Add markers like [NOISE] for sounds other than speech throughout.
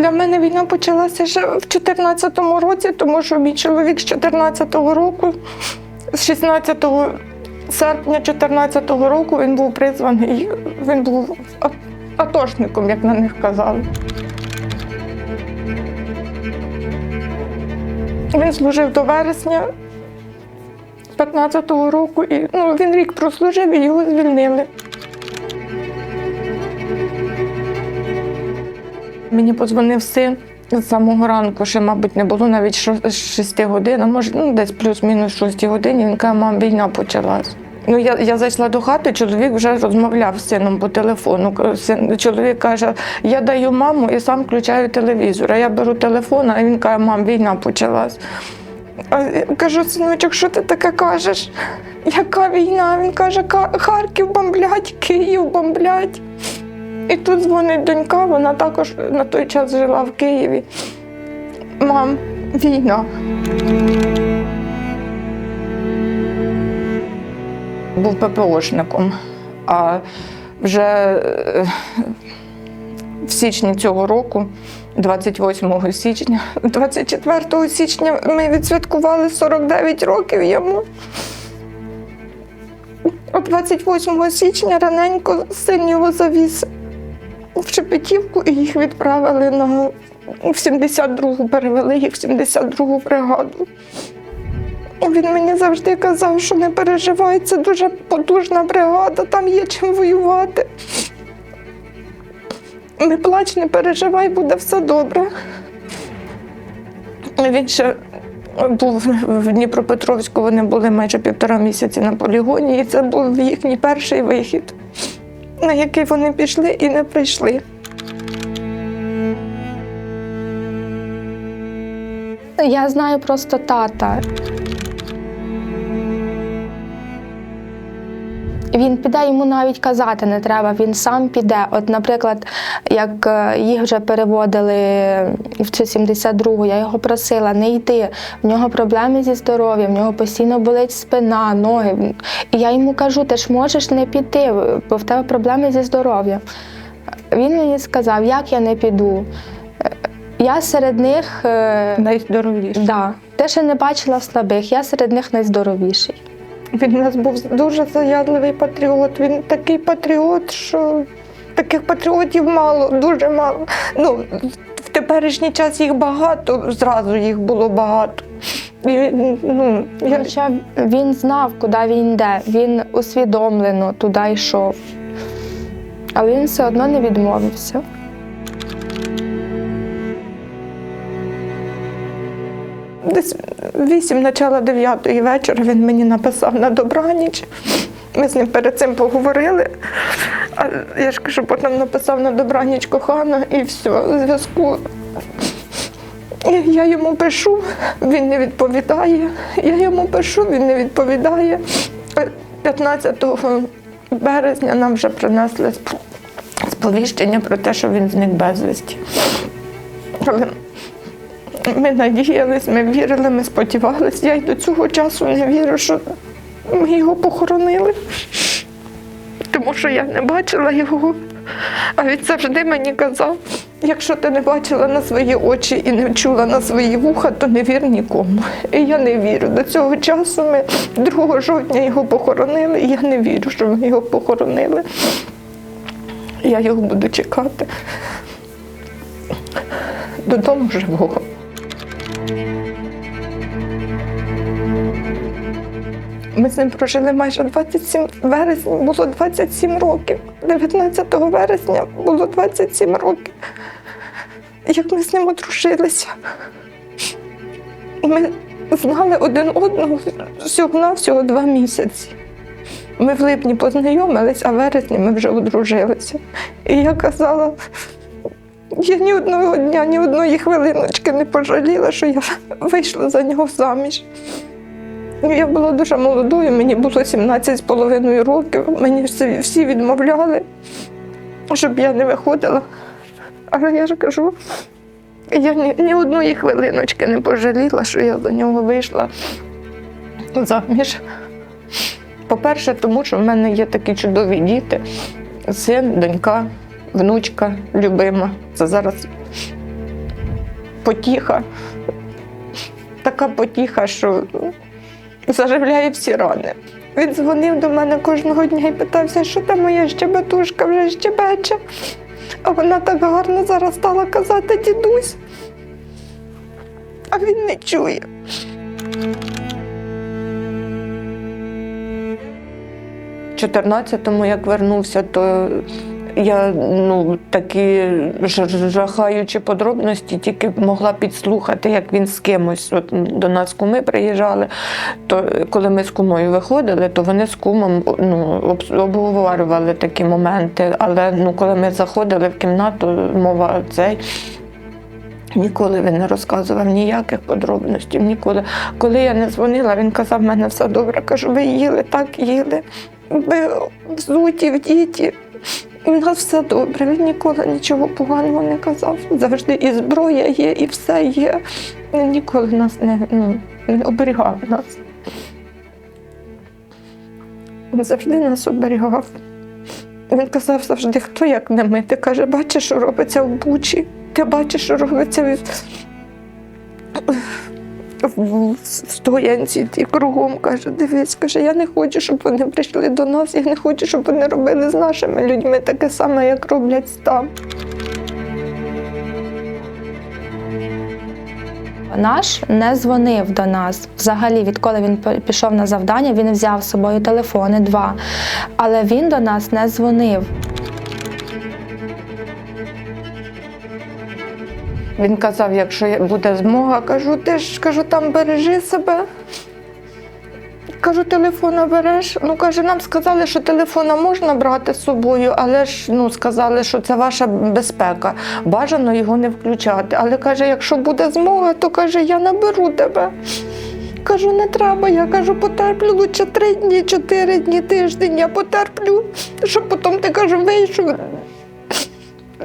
Для мене війна почалася ще в 2014 році, тому що мій чоловік з 2014 року, з 16 серпня 2014 року він був призваний, він був атошником, як на них казали. Він служив до вересня 15-го року, і ну, він рік прослужив і його звільнили. Мені подзвонив син з самого ранку, ще, мабуть, не було навіть шо- 6 годин, а може, ну, десь плюс-мінус 6 годині. Він каже, мам, війна почалась. Ну, я, я зайшла до хати, чоловік вже розмовляв з сином по телефону. Син, чоловік каже, я даю маму і сам включаю телевізор. А я беру телефон, а він каже, мам, війна почалась. А я кажу, синочок, що ти таке кажеш? Яка війна? Він каже, Харків бомблять, Київ бомблять. І тут дзвонить донька, вона також на той час жила в Києві. Мам, війна. Був ППОшником, а вже е, в січні цього року, 28 січня, 24 січня ми відсвяткували 49 років йому. От 28 січня раненько син його завіз в Шепетівку і їх відправили на в 72-гу, перевели їх в 72-гу бригаду. Він мені завжди казав, що не переживай, це дуже потужна бригада, там є чим воювати. Не плач, не переживай, буде все добре. Він ще був в Дніпропетровську, вони були майже півтора місяці на полігоні, і це був їхній перший вихід, на який вони пішли і не прийшли. Я знаю просто тата. Він піде, йому навіть казати не треба, він сам піде. От, наприклад, як е, їх вже переводили в цю 72-гу, я його просила не йти. В нього проблеми зі здоров'ям, в нього постійно болить спина, ноги. І я йому кажу, ти ж можеш не піти, бо в тебе проблеми зі здоров'ям. Він мені сказав, як я не піду. Е, Я серед них. е, Найздоровіший. Да. Ти ще не бачила слабих, я серед них найздоровіший. Він у нас був дуже заядливий патріот. Він такий патріот, що таких патріотів мало, дуже мало. Ну, в теперішній час їх багато, зразу їх було багато. І, ну, я, Хоча він знав, куди він йде, він усвідомлено туди йшов. Але він все одно не відмовився. Десь вісім, начало дев'ятої вечора він мені написав на добраніч. Ми з ним перед цим поговорили. А я ж кажу, потім написав на добраніч кохана і все, зв'язку. І Я йому пишу, він не відповідає. Я йому пишу, він не відповідає. 15 березня нам вже принесли сповіщення про те, що він зник безвісті. Ми надіялись, ми вірили, ми сподівалися. Я й до цього часу не вірю, що ми його похоронили. Тому що я не бачила його. А він завжди мені казав: якщо ти не бачила на свої очі і не чула на свої вуха, то не вір нікому. І я не вірю. До цього часу ми 2 жовтня його похоронили, і я не вірю, що ми його похоронили. Я його буду чекати додому живого. Ми з ним прожили майже 27 вересня, було 27 років. 19 вересня було 27 років. Як ми з ним одружилися. Ми знали один одного всього-навсього два місяці. Ми в липні познайомились, а в вересні ми вже одружилися. І я казала, я ні одного дня, ні одної хвилиночки не пожаліла, що я вийшла за нього заміж. Ну, Я була дуже молодою, мені було 17 з половиною років. Мені всі, відмовляли, щоб я не виходила. Але я ж кажу, я ні, ні одної хвилиночки не пожаліла, що я за нього вийшла заміж. По-перше, тому що в мене є такі чудові діти: син, донька, внучка, любима. Це зараз потіха. Така потіха, що заживляє всі рани. Він дзвонив до мене кожного дня і питався, що там моя щебетушка вже щебече. А вона так гарно зараз стала казати дідусь. А він не чує. У 14-му, як вернувся, то я ну, такі жахаючі подробності тільки могла підслухати, як він з кимось. От до нас куми приїжджали. То коли ми з кумою виходили, то вони з кумом ну, обговорювали такі моменти. Але ну, коли ми заходили в кімнату, мова цей. Ніколи він не розказував ніяких подробностей. Ніколи. Коли я не дзвонила, він казав, в мене все добре. Кажу, ви їли, так їли. Ви взуті, вдіті. У нас все добре. Він ніколи нічого поганого не казав. Завжди і зброя є, і все є. Він ніколи нас не, ну, не оберігав нас. Він завжди нас оберігав. Він казав завжди, хто як не ми. Ти каже, бачиш, що робиться в Бучі. Ти бачиш, що робиться в, в, стоянці і кругом. Каже, дивись, каже, я не хочу, щоб вони прийшли до нас, я не хочу, щоб вони робили з нашими людьми таке саме, як роблять там. Наш не дзвонив до нас. Взагалі, відколи він пішов на завдання, він взяв з собою телефони два. Але він до нас не дзвонив. Він казав, якщо буде змога, кажу, ти ж кажу, там бережи себе. Кажу, телефона береш. Ну каже, нам сказали, що телефона можна брати з собою, але ж ну сказали, що це ваша безпека. Бажано його не включати. Але каже, якщо буде змога, то каже, я наберу тебе. Кажу, не треба. Я кажу, потерплю лучше три дні, чотири дні, тиждень. Я потерплю, щоб потім ти кажу, вийшов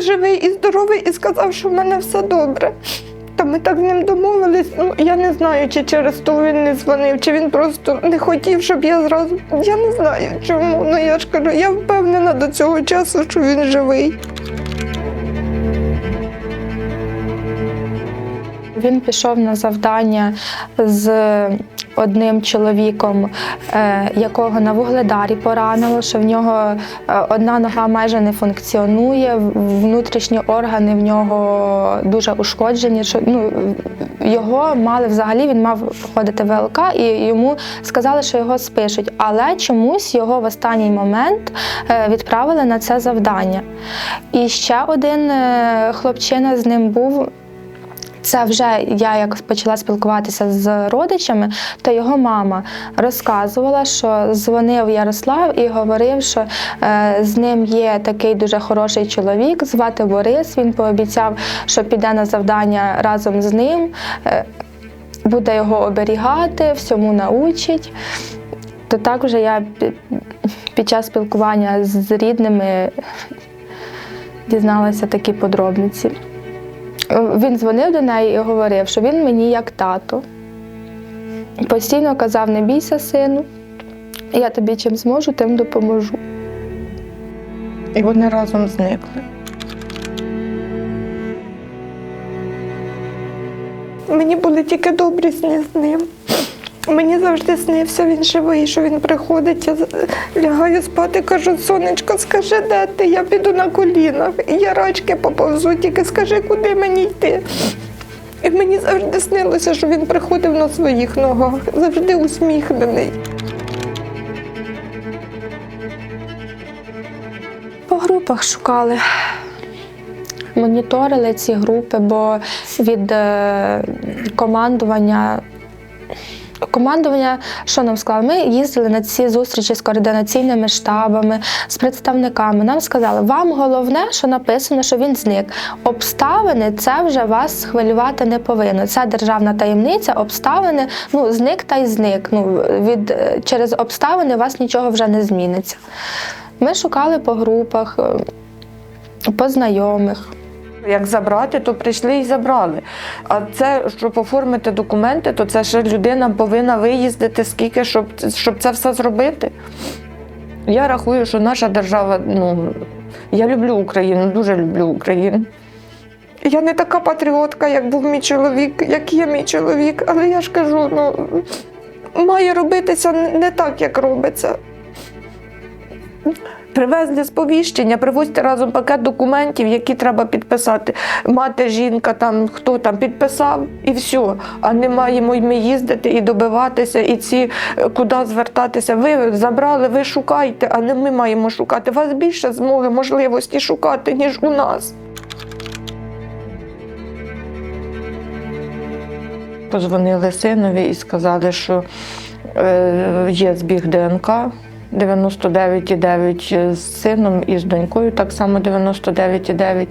живий і здоровий і сказав, що в мене все добре. Та ми так з ним домовились. Ну я не знаю, чи через то він не дзвонив, чи він просто не хотів, щоб я зразу. Я не знаю чому. Ну я ж кажу, я впевнена до цього часу, що він живий. Він пішов на завдання з одним чоловіком, е, якого на вугледарі поранило, що в нього е, одна нога майже не функціонує, внутрішні органи в нього дуже ушкоджені. Що, ну, його мали взагалі, він мав проходити ВЛК, і йому сказали, що його спишуть. Але чомусь його в останній момент е, відправили на це завдання. І ще один хлопчина з ним був. Це вже я як почала спілкуватися з родичами, то його мама розказувала, що дзвонив Ярослав і говорив, що е, з ним є такий дуже хороший чоловік, звати Борис. Він пообіцяв, що піде на завдання разом з ним, е, буде його оберігати, всьому научить. То так вже я під час спілкування з рідними дізналася такі подробниці. Він дзвонив до неї і говорив, що він мені як тато. Постійно казав: не бійся, сину, я тобі чим зможу, тим допоможу. І вони разом зникли. Мені були тільки добрі сни з ним. Мені завжди снився, він живий, що він приходить, я лягаю спати, кажу, сонечко, скажи, де ти? Я піду на колінах. І я рачки поповзу, тільки скажи, куди мені йти. І мені завжди снилося, що він приходив на своїх ногах, завжди усміхнений. По групах шукали. Моніторили ці групи, бо від е, командування. Командування, що нам сказали? Ми їздили на ці зустрічі з координаційними штабами, з представниками. Нам сказали, вам головне, що написано, що він зник. Обставини це вже вас хвилювати не повинно. Це державна таємниця, обставини, ну, зник та й зник. Ну, від, е, через обставини у вас нічого вже не зміниться. Ми шукали по групах, е, по знайомих. Як забрати, то прийшли і забрали. А це, щоб оформити документи, то це ще людина повинна виїздити скільки, щоб, щоб це все зробити. Я рахую, що наша держава, ну, я люблю Україну, дуже люблю Україну. Я не така патріотка, як був мій чоловік, як є мій чоловік, але я ж кажу, ну має робитися не так, як робиться. Привезли сповіщення, привозьте разом пакет документів, які треба підписати. Мати, жінка, там хто там підписав і все. А не маємо ми їздити і добиватися, і ці е, куди звертатися. Ви забрали, ви шукайте, а не ми маємо шукати. У вас більше змоги, можливості шукати, ніж у нас. Позвонили синові і сказали, що е, є збіг ДНК 99,9 з сином і з донькою, так само 99,9.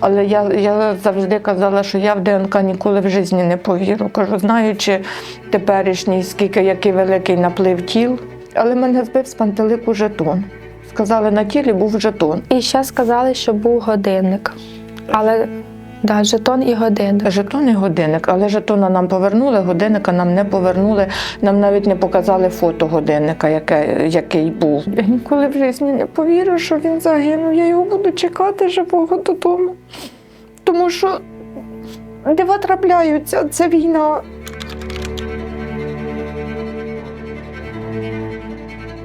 Але я, я завжди казала, що я в ДНК ніколи в житті не повірю. Кажу, знаючи теперішній, скільки який великий наплив тіл, але мене збив з пантелику жетон. Сказали, на тілі був жетон. І ще сказали, що був годинник. Але да, жетон і годинник. Жетон і годинник, але жетона нам повернули, годинника нам не повернули. Нам навіть не показали фото годинника, яке, який був. Я ніколи в житті не повірю, що він загинув. Я його буду чекати живого додому. Тому що дива трапляються, це війна.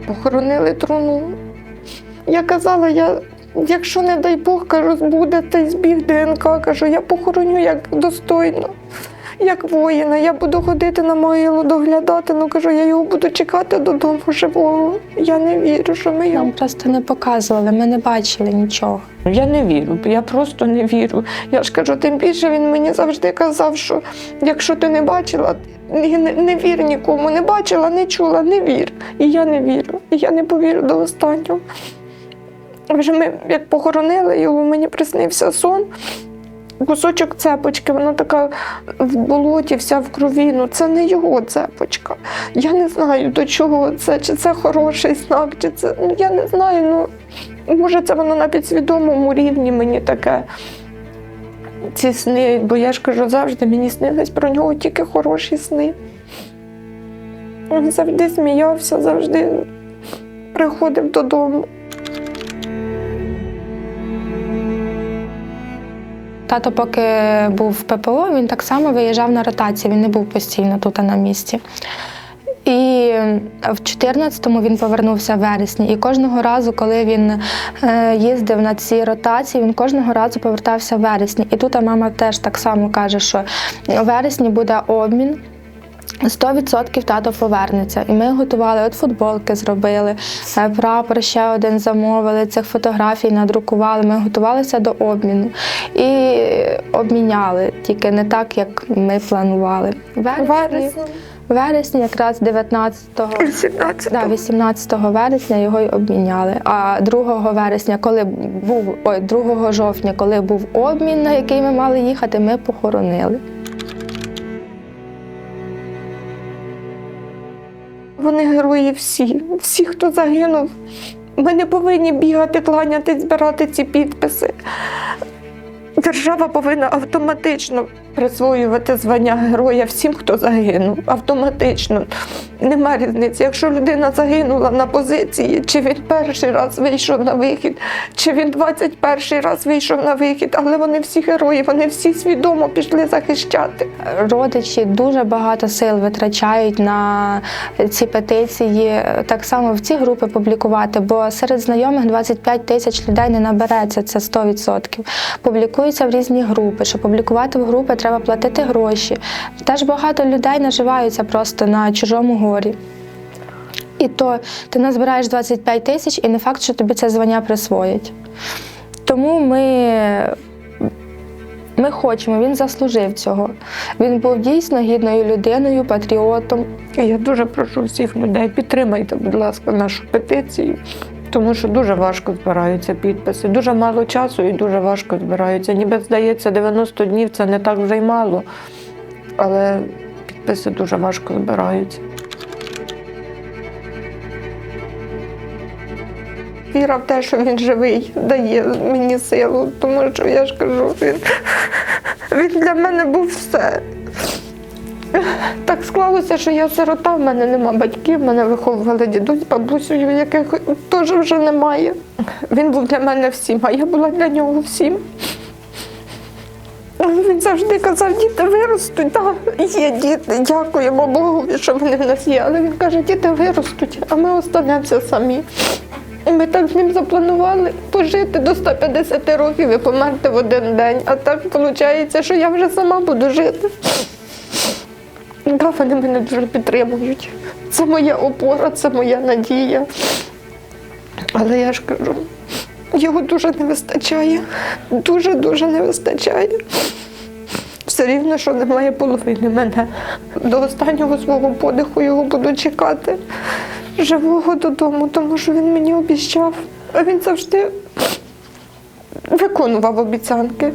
Похоронили труну. Я казала, я, якщо не дай Бог, кажу, буде той збіг ДНК, кажу, я похороню як достойно, як воїна. Я буду ходити на могилу, доглядати. Ну кажу, я його буду чекати додому живого. Я не вірю, що ми його. Нам просто не показували, ми не бачили нічого. Я не вірю, я просто не вірю. Я ж кажу, тим більше він мені завжди казав, що якщо ти не бачила, не, не, не вір нікому, не бачила, не чула, не вір. І я не вірю. І я не повірю до останнього. Вже ми як похоронили його, мені приснився сон. Кусочок цепочки, вона така в болоті, вся в крові. Ну це не його цепочка. Я не знаю до чого це, чи це хороший знак, чи це. Ну я не знаю. Ну може, це воно на підсвідомому рівні мені таке. Ці сни, бо я ж кажу, завжди мені снились про нього тільки хороші сни. Він завжди сміявся, завжди приходив додому. Тато, поки був в ППО, він так само виїжджав на ротації, він не був постійно тут на місці. І в 14-му він повернувся в вересні. І кожного разу, коли він е, їздив на ці ротації, він кожного разу повертався в вересні. І тут мама теж так само каже, що у вересні буде обмін. 100% тато повернеться. І ми готували, от футболки зробили, е, прапор ще один замовили, цих фотографій надрукували. Ми готувалися до обміну і обміняли, тільки не так, як ми планували. Вересні, вересні якраз 19-го. 17 Да, 18 вересня його й обміняли. А 2 вересня, коли був ой, 2 жовтня, коли був обмін, на який ми мали їхати, ми похоронили. Вони герої всі, всі, хто загинув. Ми не повинні бігати, кланятись, збирати ці підписи. Держава повинна автоматично присвоювати звання героя всім, хто загинув. Автоматично. Нема різниці. Якщо людина загинула на позиції, чи він перший раз вийшов на вихід, чи він 21 раз вийшов на вихід, але вони всі герої, вони всі свідомо пішли захищати. Родичі дуже багато сил витрачають на ці петиції, так само в ці групи публікувати, бо серед знайомих 25 тисяч людей не набереться, це 100%. Публікуються в різні групи. Щоб публікувати в групи, треба платити гроші. Теж багато людей наживаються просто на чужому горі. І то ти назбираєш 25 тисяч, і не факт, що тобі це звання присвоять. Тому ми ми хочемо, він заслужив цього. Він був дійсно гідною людиною, патріотом. Я дуже прошу всіх людей, підтримайте, будь ласка, нашу петицію, тому що дуже важко збираються підписи. Дуже мало часу і дуже важко збираються. Ніби здається, 90 днів це не так вже й мало, але підписи дуже важко збираються. Віра в те, що він живий, дає мені силу, тому що я ж кажу, він, [LAUGHS] він для мене був все. [LAUGHS] Так склалося, що я сирота, в мене нема батьків, мене виховували дідусь, бабусею, яких теж вже немає. Він був для мене всім, а я була для нього всім. Він завжди казав, діти виростуть. Так, є діти, дякуємо Богу, що вони в нас є. Але він каже, діти виростуть, а ми останемося самі. І Ми так з ним запланували пожити до 150 років і померти в один день. А так виходить, що я вже сама буду жити. Да, вони мене дуже підтримують. Це моя опора, це моя надія. Але я ж кажу, його дуже не вистачає. Дуже-дуже не вистачає. Все рівно, що немає половини мене. До останнього свого подиху його буду чекати живого додому, тому що він мені обіцяв. Він завжди виконував обіцянки.